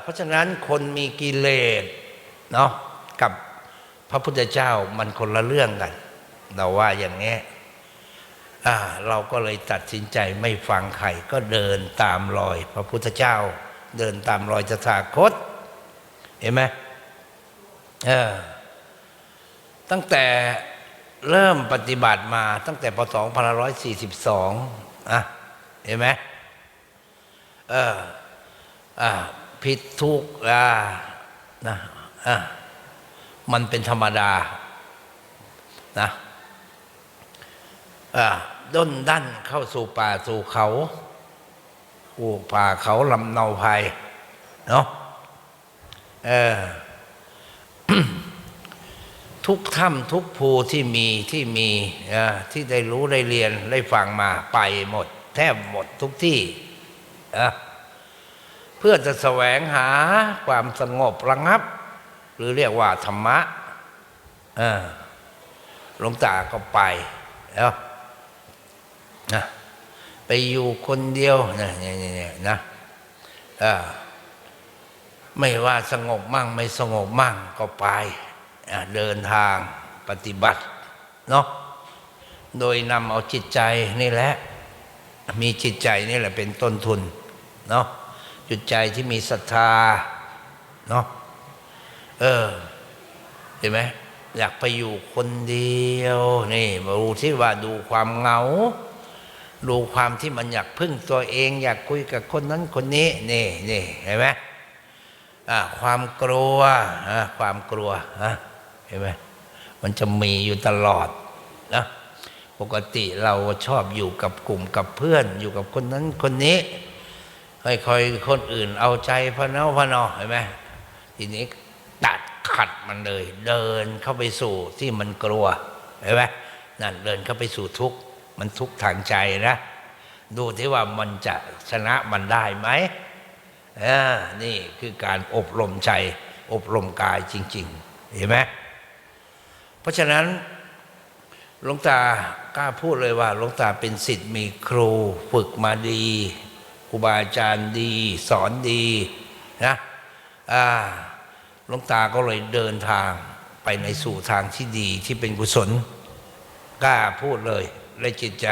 เพราะฉะนั้นคนมีกิเลสเนาะกับพระพุทธเจ้ามันคนละเรื่องกัน เราว่าอย่างนี้เราก็เลยตัดสินใจไม่ฟังใครก็เดินตามรอย พระพุทธเจ้า เดินตามรอยจตถาคต เห็นไหมตั้งแต่เริ่มปฏิบัติมาตั้งแต่ป2542อะเห็นไหมเอออ่า ผิดทุกข์อ่านะอะมันเป็นธรรมดานะอ่าด้นดันเข้าสู่ป่าสู่เขาผูป่าเขาลำเนาภัยเนาะเออทุกถ้ำทุกภูที่มีที่มีอที่ได้รู้ได้เรียนได้ฟังมาไปหมด แทบหมดทุกที่อะ เพื่อจะแสวงหาความสงบระงับ หรือเรียกว่าธรรมะหลวงตาก็ไปแล้วนะไปอยู่คนเดียวนะเนี่ยเนี่ยนี่นะไม่ว่าสงบมั่งไม่สงบมั่งก็ไปเดินทางปฏิบัติเนาะโดยนำเอาจิตใจนี่แหละ มีจิตใจนี่แหละเป็นต้นทุนเนาะ จิตใจที่มีศรัทธาเนาะเออเห็นไหมอยากไปอยู่คนเดียวนี่มาดูที่ว่าดูความเหงา ดูความที่มันอยากพึ่งตัวเอง อยากคุยกับคนนั้นคนนี้นี่นี่เห็นไหมความกลัวความกลัวเห็นไหมมันจะมีอยู่ตลอดนะปกติเราชอบอยู่กับกลุ่มกับเพื่อน อยู่กับคนนั้นคนนี้ ค่อยๆคนอื่นเอาใจพะเนาพะนอเห็นไหมทีนี้ตัดขัดมันเลย เดินเข้าไปสู่ที่มันกลัวเห็นไหมนั่นเดินเข้าไปสู่ทุกข์มันทุกข์ทางใจนะดูที่ว่ามันจะชนะมันได้ไหมนี่คือการอบรมใจ อบรมกายจริง ๆ เห็นไหมเพราะฉะนั้นหลวงตากล้าพูดเลยว่าหลวงตาเป็นสิทธิ์มีครูฝึกมาดี รูบาอาจารย์ดี สอนดีนะอ่าหลวงตาก็เลยเดินทางไปในสู่ทางที่ดีที่เป็นกุศลกล้าพูดเลยและจิตใจ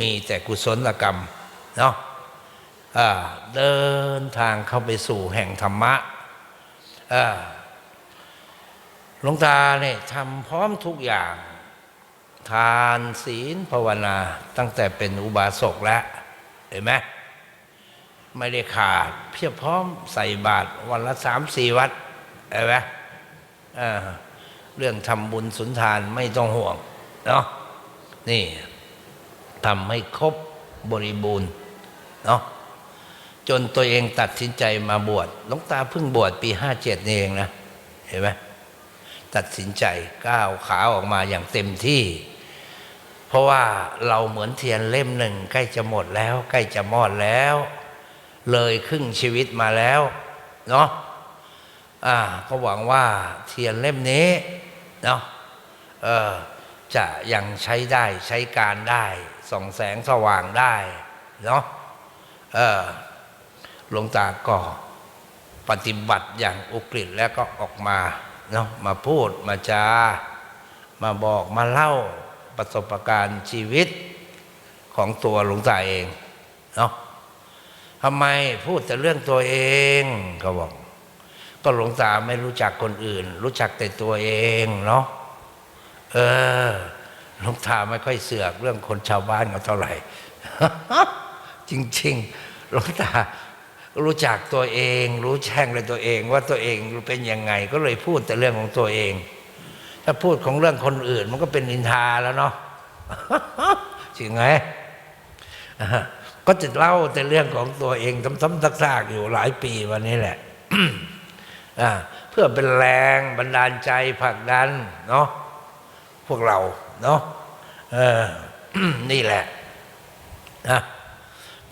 มีแต่กุศลกรรมเนาะเดินทางเข้าไปสู่แห่งธรรมะหลวงตาเนี่ยทำพร้อมทุกอย่าง ทานศีลภาวนาตั้งแต่เป็นอุบาสกแล้ว เห็นไหม ไม่ได้ขาด เพียบพร้อมใส่บาตรวันละสามสี่วัดเห็นไหมเรื่องทำบุญสุนทานไม่ต้องห่วงเนาะนี่ทำให้ครบบริบูรณ์เนาะจนตัวเองตัดสินใจมาบวชหลวงตาเพิ่งบวชปีห้าเจ็ดนี่เองนะเห็นไหมตัดสินใจก้าวขาออกมาอย่างเต็มที่ เพราะว่าเราเหมือนเทียนเล่มหนึ่งใกล้จะหมดแล้ว ใกล้จะมอดแล้ว เลยครึ่งชีวิตมาแล้วเนาะอ่าก็หวังว่าเทียนเล่มนี้เนาะเออจะยังใช้ได้ใช้การได้ส่องแสงสว่างได้เนาะเออหลวงตาก็ปฏิบัติอย่างอุกฤษแล้วก็ออกมาเนาะมาพูดมาจา มาบอกมาเล่าประสบการณ์ชีวิตของตัวหลวงตาเองเนาะ ทำไมพูดแต่เรื่องตัวเองเขาบอก ก็หลวงตาไม่รู้จักคนอื่น รู้จักแต่ตัวเองเนาะเออหลวงตาไม่ค่อยเสือกเรื่องคนชาวบ้านเขาเท่าไหร่ จริงๆหลวงตารู้จักตัวเอง รู้แช่งเลยตัวเอง ว่าตัวเองเป็นยังไง ก็เลยพูดแต่เรื่องของตัวเอง ถ้าพูดของเรื่องคนอื่น มันก็เป็นนินทาแล้วเนาะจริงไหม ก็จะเล่าแต่เรื่องของตัวเองซ้ำๆซากๆอยู่หลายปีวันนี้แหละเพื่อเป็นแรงบันดาลใจผลักดันเนาะพวกเราเนาะเออนี่แหละนะ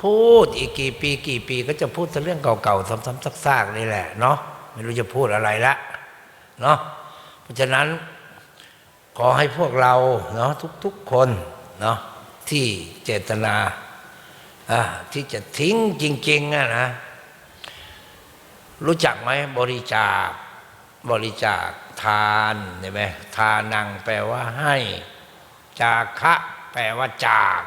พูดอีกกี่ปีกี่ปี ก็จะพูดแต่เรื่องเก่าๆซ้ำๆซากๆนี่แหละเนาะไม่รู้จะพูดอะไรละเนาะเพราะฉะนั้น ขอให้พวกเราเนาะทุกๆคนเนาะที่เจตนา ที่จะทิ้งจริงๆอะนะ รู้จักไหมบริจาค บริจาคทานเห็นไหมทานังแปลว่าให้ จาคะ แปลว่าจาก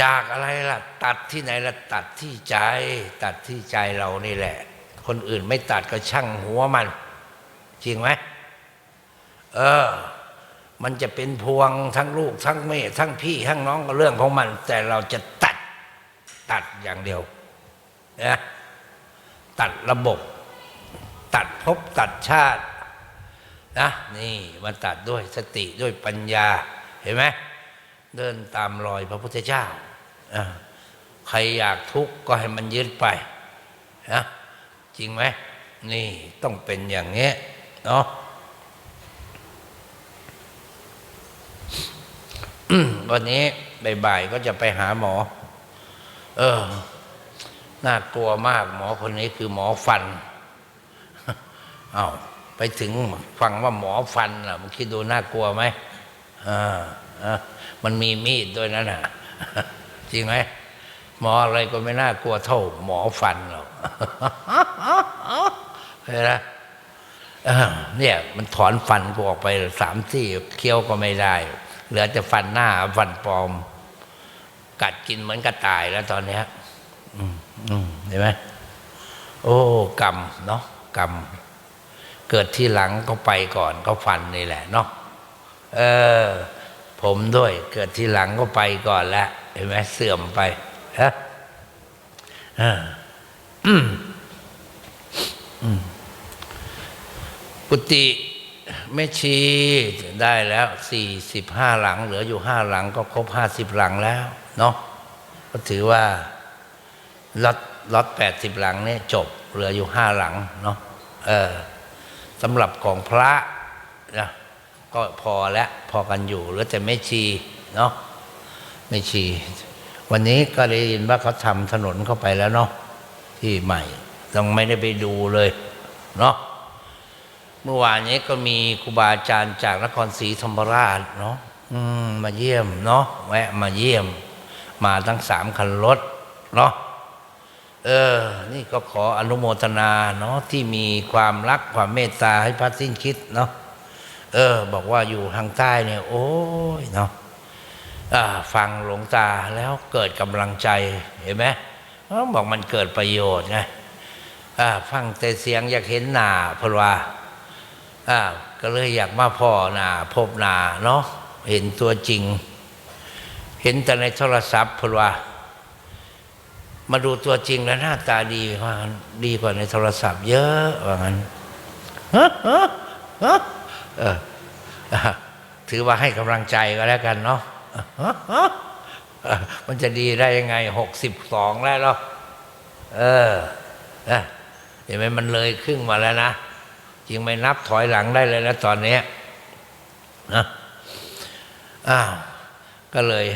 จากอะไรล่ะ ตัดที่ไหนล่ะ ตัดที่ใจ ตัดที่ใจเรานี่แหละ คนอื่นไม่ตัดก็ช่างหัวมัน จริงไหมเออ มันจะเป็นพวงทั้งลูก ทั้งแม่ทั้งพี่ ทั้งน้องก็เรื่องของมัน แต่เราจะตัดตัดอย่างเดียวนะตัดระบบ ตัดภพตัดชาตินะนี่มันตัดด้วยสติด้วยปัญญาเห็นไหมเดินตามรอยพระพุทธเจ้า ใครอยากทุกข์ก็ให้มันยึดไปนะจริงไหมนี่ต้องเป็นอย่างนี้เนาะอืม วันนี้บ่ายๆก็จะไปหาหมอ เออ น่ากลัวมากหมอคนนี้คือหมอฟัน เอา้าไปถึงฟังว่าหมอฟันล่ะมันคิดดูน่ากลัวไหมอ่าอ่ามันมีมีดด้วยนั่นน่ะ จริงไหมหมออะไรก็ไม่น่ากลัวเท่า หมอฟันหรอกเห็นไหมเนี่ย มันถอนฟันกูออกไปสามที่เคี้ยวก็ไม่ได้ เหลือแต่ฟันหน้าฟันปลอม กัดกินเหมือนกระต่ายแล้วตอนนี้เห็นไหมโอ้กรรมเนาะกรรม เกิดที่หลังก็ไปก่อนก็ฟันนี่แหละเนาะเออ ผมด้วย เกิดที่หลังก็ไปก่อนแล้วเห็นไหมเสื่อมไปฮะเอออืมอืมกุฏิ แม่ชีได้แล้วสี่สิบห้าหลัง เหลืออยู่ห้าหลังก็ครบห้าสิบหลังแล้วเนาะก็ถือว่าล็อตล็อตแปดสิบหลังเนี่ยจบเหลืออยู่ห้าหลังเนาะเออสำหรับของพระนะก็พอแล้วพอกันอยู่เหลือแต่แม่ชีเนาะแม่ชี วันนี้ก็ได้ยินว่าเขาทำถนนเข้าไปแล้วเนาะที่ใหม่ต้องไม่ได้ไปดูเลยเนาะ เมื่อวานนี้ก็มีครูบาอาจารย์จากนครศรีธรรมราชเนาะมมาเยี่ยมเนาะแวะมาเยี่ยม มาทั้งสามคันรถเนาะเออ นี่ก็ขออนุโมทนาเนาะที่มีความรักความเมตตาให้พระสิ้นคิดเนาะเออ บอกว่าอยู่ทางใต้เนี่ย โอ้ยเนาะอ่าฟังหลวงตาแล้วเกิดกำลังใจเห็นไหมเขาบอกมันเกิดประโยชน์ไงอ่าฟังแต่เสียงอยากเห็นหน้าพราะว่า อ่าก็เลยอยากมาพ่อนาพบนาเนาะเห็นตัวจริง เห็นแต่ในโทรศัพท์พราะว่า มาดูตัวจริงแล้วหน้าตาดีว่าดีกว่าในโทรศัพท์เยอะว่างั้นฮะฮะฮะเออถือว่าให้กำลังใจก็แล้วกันเนาะมันจะดีได้ยังไงหกสิบสองแล้วเนาะเออเออเห็นไหมมันเลยครึ่งมาแล้วนะ จริงไม่นับถอยหลังได้เลยนะตอนนี้นะอ้าวก็เลย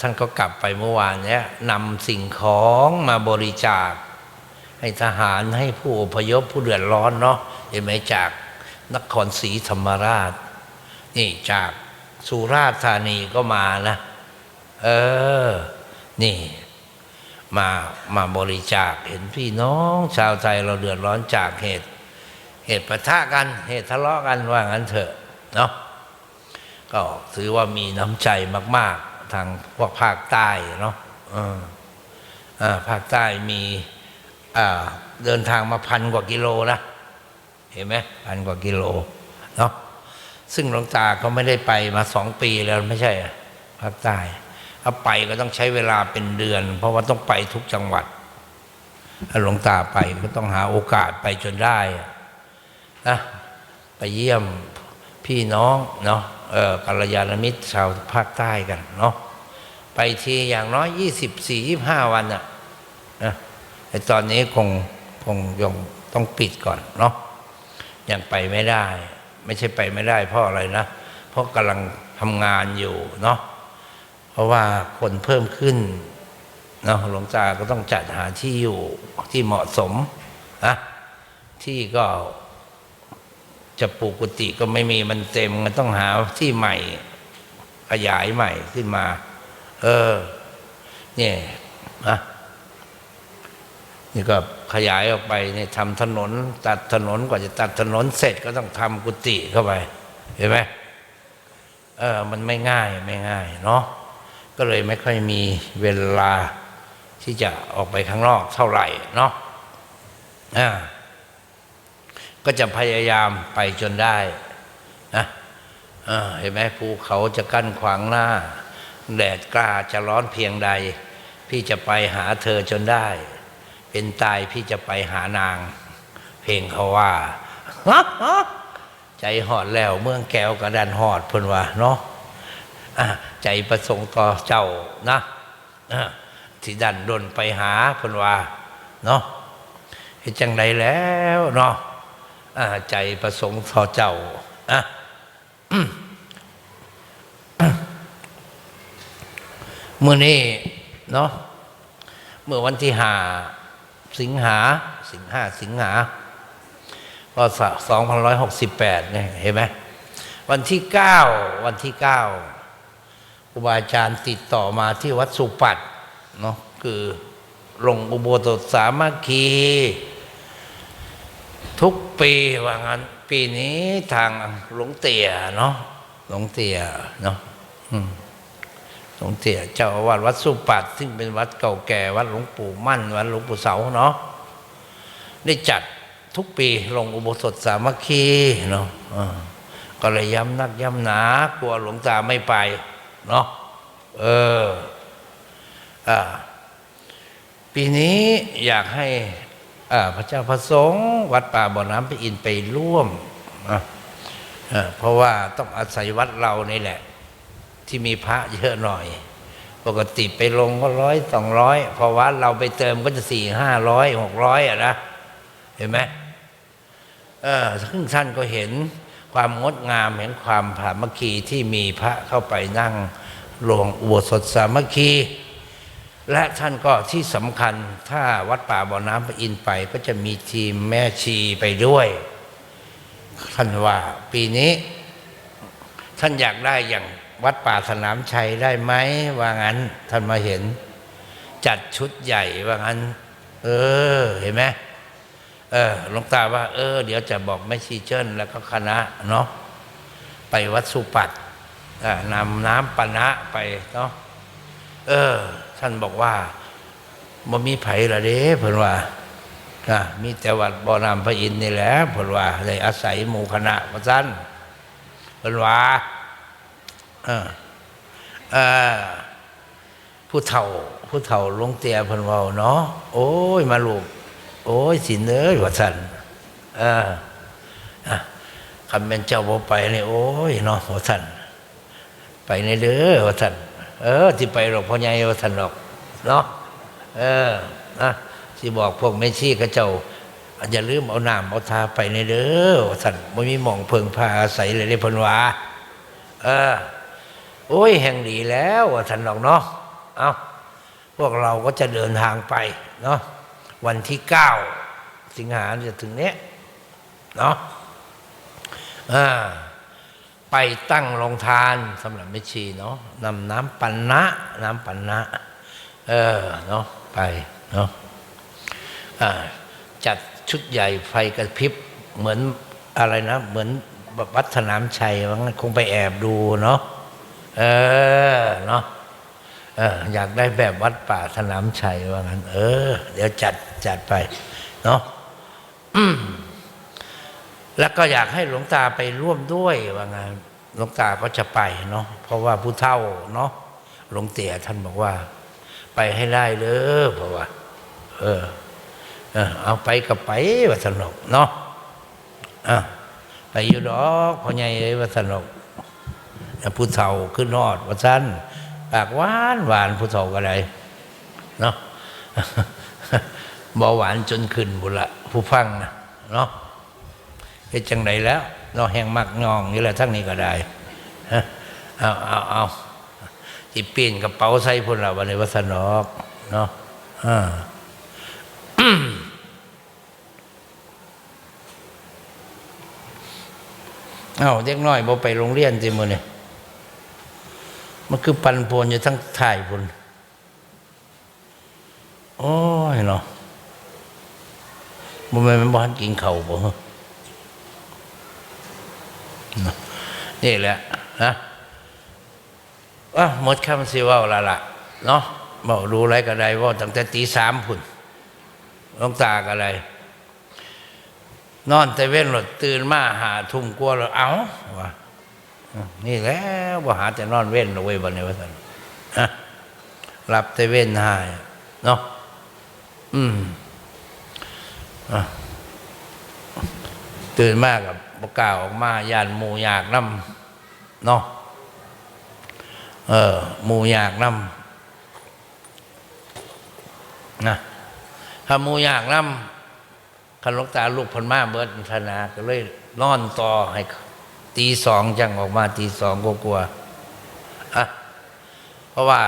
ท่านก็กลับไปเมื่อวานเนี้ยนำสิ่งของมาบริจาค ให้ทหารให้ผู้อพยพผู้เดือดร้อนเนาะเห็นไหมจากนครศรีธรรมราช นี่จากสุราษฎร์ธานีก็มานะเออ นี่ มามาบริจาคเห็นพี่น้องชาวไทยเราเดือดร้อนจากเหตุ เหตุปะทะกัน เหตุทะเลาะกันว่างั้นเถอะเนาะก็ถือว่ามีน้ำใจมาก ๆ ทางพวกภาคใต้เนาะอ่าภาคใต้มีอ่าเดินทางมาพันกว่ากิโลนะเห็นไหมพันกว่ากิโลเนาะซึ่งหลวงตาเขาไม่ได้ไปมาสองปีแล้วไม่ใช่หรอภาคใต้ถ้าไปก็ต้องใช้เวลาเป็นเดือน เพราะว่าต้องไปทุกจังหวัดหลวงตาไปก็ต้องหาโอกาสไปจนได้ นะไปเยี่ยมพี่น้องเนาะเออกัลยาณมิตรชาวภาคใต้กันเนาะไปทีอย่างน้อยยี่สิบสี่ยี่ห้าวันอะนะแต่ตอนนี้คงคงยงต้องปิดก่อนเนาะยังไปไม่ได้ ไม่ใช่ไปไม่ได้ เพราะอะไรนะ เพราะกำลังทำงานอยู่เนาะเพราะว่าคนเพิ่มขึ้นเนาะหลวงตาก็ต้องจัดหาที่อยู่ที่เหมาะสมนะที่ก็ จะปลูกกุฏิก็ไม่มีมันเต็มมันต้องหาที่ใหม่ ขยายใหม่ขึ้นมา เออ เนี่ยนะนี่ก็ขยายออกไปเนี่ยทำถนน ตัดถนนกว่าจะตัดถนนเสร็จก็ต้องทำกุฏิเข้าไป เห็นไหมเออ มันไม่ง่ายไม่ง่าย เนาะก็เลยไม่ค่อยมีเวลาที่จะออกไปข้างนอกเท่าไหร่เนาะอ่า ก็จะพยายามไปจนได้นะเห็นไหมภูเขาจะกั้นขวางหน้า แดดกล้าจะร้อนเพียงใด พี่จะไปหาเธอจนได้ เป็นตายพี่จะไปหานาง เพลงเขาว่าใจหอดแล้วเมืองแก้วกระดันหอดพนว่าเนาะะใจประสงค์ต่อเจ้านะะที่ดันดนไปหาพนว่าเนาะเห็นจังใดแล้วเนาะ ใจประสงค์ต่อเจ้าอะอืมอืมมื่อนี้เนาะเมื่อวันที่หาสิงหาสิงหาสิงหาก็สองพันร้อยหกสิบแปดเนี่ยเห็นไหมวันที่เก้าวันที่เก้าครูบาอาจารย์ติดต่อมาที่วัดสุปัตเนาะคือลงอุโบสถสามัคคี ทุกปีว่างั้น ปีนี้ทางหลวงเตี่ยเนาะหลวงเตี่ยเนาะหลวงเตี่ยเจ้าอาวาสวัดสุปัตซึ่งเป็นวัดเก่าแก่ วัดหลวงปู่มั่น วัดหลวงปู่เสาเนาะได้จัดทุกปีลงอุโบสถสามัคคีเนาะก็เลยย้ำนักย้ำหนากลัวหลวงตาไม่ไปเนาะเอออ่าปีนี้อยากให้ พระเจ้าพระสงฆ์วัดป่าบ่อน้ำพระอินทร์ไปร่วมอะอ่าเพราะว่าต้องอาศัยวัดเรานี่แหละ ที่มีพระเยอะหน่อย ปกติไปลงก็ร้อยสองร้อยพอวัดเราไปเติมก็จะสี่ห้าร้อยหกร้อยอะนะ เห็นไหมเออซึ่งท่านก็เห็นความงดงามเห็นความผามัคคีที่มีพระเข้าไปนั่งลงอุโบสถสามัคคี และท่านก็ที่สำคัญถ้าวัดป่าบ่อน้ำพระอินไป ก็จะมีทีมแม่ชีไปด้วย ท่านว่าปีนี้ ท่านอยากได้อย่างวัดป่าสนามชัยได้ไหมว่างั้น ท่านมาเห็น จัดชุดใหญ่ว่างั้น เออ เห็นไหมเออหลวงตาว่า เออ เดี๋ยวจะบอกแม่ชีเจิ้นแล้วก็คณะเนาะไปวัดสุปัตนำน้ำปนะไปเนาะเออ ท่านบอกว่าบ่มีไผละเด้เพิ่นว่าอะมีแต่วัดบ่อน้ำพระอินทร์นี่แหละเพิ่นว่าได้อาศัยหมู่คณะว่าซั่นเพิ่นว่าเออเออผู้เฒ่า ผู้เฒ่าลงเตียเพิ่นว้าเนาะโอ้ย มาลูกโอ้ยสินเอ้ยว่าสันเออคำเป็นเจ้าบ่ไปนี่โอ้ยเนาะว่าสันไปในเด้อว่าสัน เออที่ไปหรอกพ่อใหญ่ว่าสันหรอกเนาะเออนะที่บอกพวกแม่ชีกับเจ้าอย่าลืมเอาน้ำเอาทาไปในเด้อว่าสันไม่มีหมองเพิงพาอาศัยเลยในพนวาเออโอ้ยแห่งดีแล้วว่าสันหรอกเนาะเอาพวกเราก็จะเดินทางไปเนาะวันที่เก้าสิงหาจะถึงเนี้ยเนาะอ่า ไปตั้งโรงทานสำหรับแม่ชีเนาะนำน้ำปันนะ น้ำปันนะ เออเนาะไปเนาะจัดชุดใหญ่ไฟกระพริบเหมือนอะไรนะ เหมือนวัดสนามชัยว่างั้นคงไปแอบดูเนาะเออเนาะเอออยากได้แบบวัดป่าสนามชัยว่างั้น เออ เดี๋ยวจัดจัดไป เนาะ แล้วก็อยากให้หลวงตาไปร่วมด้วยว่างั้นหลวงตาก็จะไปเนาะเพราะว่าผู้เฒ่าเนาะหลวงเตี่ยท่านบอกว่า ไปให้ได้เลยเพราะว่า เออ เอาไปก็ไปว่าสนุกเนาะอะไปอยู่ดอกพ่อใหญ่ว่าสนุกผู้เฒ่าขึ้นนอดว่าสั้นปากหวานหวานผู้เฒ่าก็ได้เนาะบาหวานจนขึ้นบุละผู้ฟังนะเนาะ เฮ็ดจังไดแล้วเนาแห้งมักงองนี่แหละทั้งนี้ก็ได้เอาเอาเอาที่ปีนกระเป๋าใส่พุ่นละวันในวัสนอกเนาะอ่าเอาเด็กน้อยบ่ไปโรงเรียนจิมื้อนี่มันคือปันปวนอยู่ทั้งถ่ายพุ่นโอ้ยเนาะบ่แม่นมันบ่ทันกินข้าวบ่ นี่แหละนะว่าหมดคำสิเว้าละละเนาะบอกดูอะไรก็ได้ว่าตั้งแต่ตีสามพุ่นลวงตาก็ได้นอนแต่เว้นหลดตื่นมาหาทุ่มกลัวแล้วเอาวะนี่แล้วว่าหาแต่นอนเว้นเอาไว้บันนี้ว่าสันะหลับแต่เว้นหายเนาะอืมอตื่นมากกับ ประกล้าศออกมาย่านหมูอยากน้ำเนาะเออหมูอยากน้ำนะถ้าหมูอยากน้ำคันลวงตาลูกพันมาเบิดธนาก็เลยนอนต่อให้ตีสองจังออกมาตีสองกลัวๆอะเพราะว่า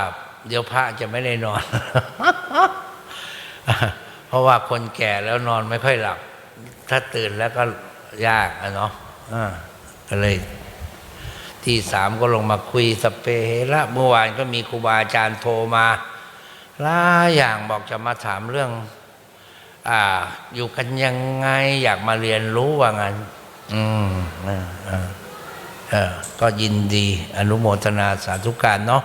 เดี๋ยวพระจะไม่ได้นอน เพราะว่าคนแก่แล้วนอนไม่ค่อยหลับ ถ้าตื่นแล้วก็ ยากอะเนาะอ่าก็เลย ที่สามก็ลงมาคุยสพเปเหระเมื่อวานก็มีครูบาอาจารย์โทรมาหลายอย่างบอกจะมาถามเรื่อง อ่า อยู่กันยังไง อยากมาเรียนรู้ว่างั้น อืมเออเออเออก็ยินดีอนุโมทนาสาธุการเนาะ